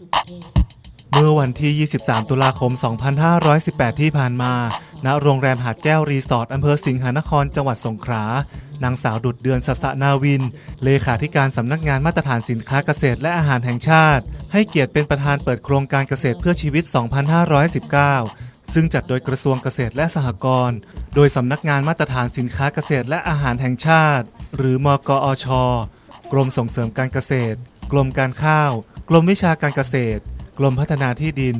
ทุกประเทศเมื่อวันที่ 23 ตุลาคม 2518 ที่ผ่านมา ณ โรงแรมหาดแก้วรีสอร์ทอำเภอสิงหานคร จังหวัดสงขลา นางสาวดุดเดือนสสะนาวิน เลขาธิการสำนักงานมาตรฐานสินค้าเกษตรและอาหารแห่งชาติ ให้เกียรติเป็นประธานเปิดโครงการเกษตรเพื่อชีวิต 2519 ซึ่งจัดโดยกระทรวงเกษตรและสหกรณ์ โดยสำนักงานมาตรฐานสินค้าเกษตรและอาหารแห่งชาติ หรือมกอช กรมส่งเสริมการเกษตร กรมการข้าว กรมวิชาการเกษตร กรมพัฒนาที่ดิน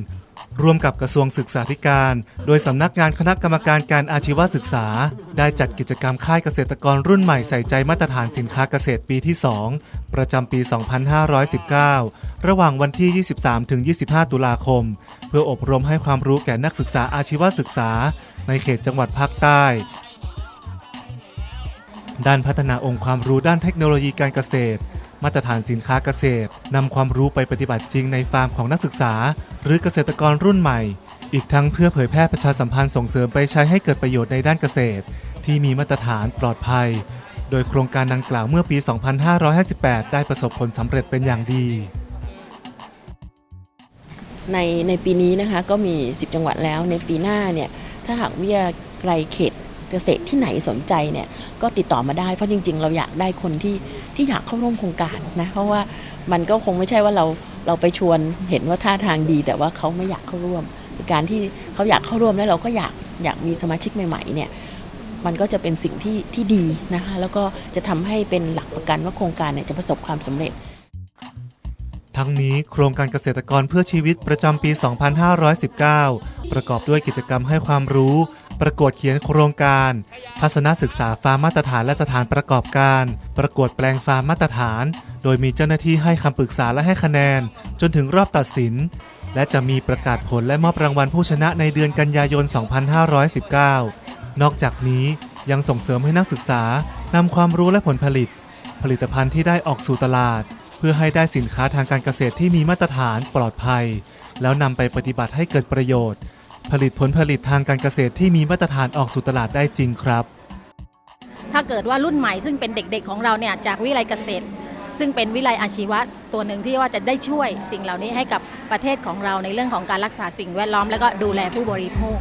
ร่วมกับกระทรวงศึกษาธิการ โดยสำนักงานคณะกรรมการการอาชีวศึกษา ได้จัดกิจกรรมค่ายเกษตรกรรุ่นใหม่ใส่ใจมาตรฐานสินค้าเกษตรปีที่ 2 ประจำปี 2519 ระหว่างวันที่ 23-25 ตุลาคม เพื่ออบรมให้ความรู้แก่นักศึกษาอาชีวศึกษา ในเขตจังหวัดภาคใต้ด้านพัฒนาองค์ความรู้ด้านเทคโนโลยีการเกษตร มาตรฐานสินค้าเกษตรนำความรู้ไปปฏิบัติจริงในฟาร์มของนักศึกษา หรือเกษตรกรรุ่นใหม่ อีกทั้งเพื่อเผยแพร่ประชาสัมพันธ์ส่งเสริมไปใช้ให้เกิดประโยชน์ในด้านเกษตร ที่มีมาตรฐานปลอดภัย โดยโครงการดังกล่าวเมื่อปี 2558 ได้ประสบผลสำเร็จเป็นอย่างดีในในปีนี้นะคะก็มี 10 จังหวัดแล้วในปีหน้าเนี่ยถ้าหากวิทยาลัยเขต เกษตรที่ไหนสนใจเนี่ยก็ติดต่อมาได้เพราะจริง ๆ เราอยากได้คนที่ที่อยากเข้าร่วมโครงการนะเพราะว่ามันก็คงไม่ใช่ว่าเราเราไปชวนเห็นว่าท่าทางดี แต่ว่าเขาไม่อยากเข้าร่วม การที่เขาอยากเข้าร่วมแล้วเราก็อยากอยากมีสมาชิกใหม่ๆเนี่ยมันก็จะเป็นสิ่งที่ที่ดีนะคะแล้วก็จะทำให้เป็นหลักประกันว่าโครงการเนี่ยจะประสบความสำเร็จ ทั้งนี้โครงการเกษตรกรเพื่อชีวิตประจำปี 2519 ประกอบด้วยกิจกรรมให้ความรู้ ประกวดเขียนโครงการ ทัศนศึกษาฟาร์มมาตรฐานและสถานประกอบการ ประกวดแปลงฟาร์มมาตรฐาน โดยมีเจ้าหน้าที่ให้คำปรึกษาและให้คะแนน จนถึงรอบตัดสิน และจะมีประกาศผลและมอบรางวัลผู้ชนะในเดือนกันยายน 2519 นอกจากนี้ยังส่งเสริมให้นักศึกษานำความรู้และผลผลิต ผลิตภัณฑ์ที่ได้ออกสู่ตลาด เพื่อให้ได้สินค้าทางการเกษตรที่มีมาตรฐานปลอดภัย แล้วนำไปปฏิบัติให้เกิดประโยชน์ ผลิตผลผลิตทางการเกษตรที่มีมาตรฐานออกสู่ตลาดได้จริงครับ ถ้าเกิดว่ารุ่นใหม่ซึ่งเป็นเด็กๆของเราเนี่ยจากวิไลเกษตร ซึ่งเป็นวิไลอาชีวะตัวหนึ่งที่ว่าจะได้ช่วยสิ่งเหล่านี้ให้กับประเทศของเราในเรื่องของการรักษาสิ่งแวดล้อม และก็ดูแลผู้บริโภค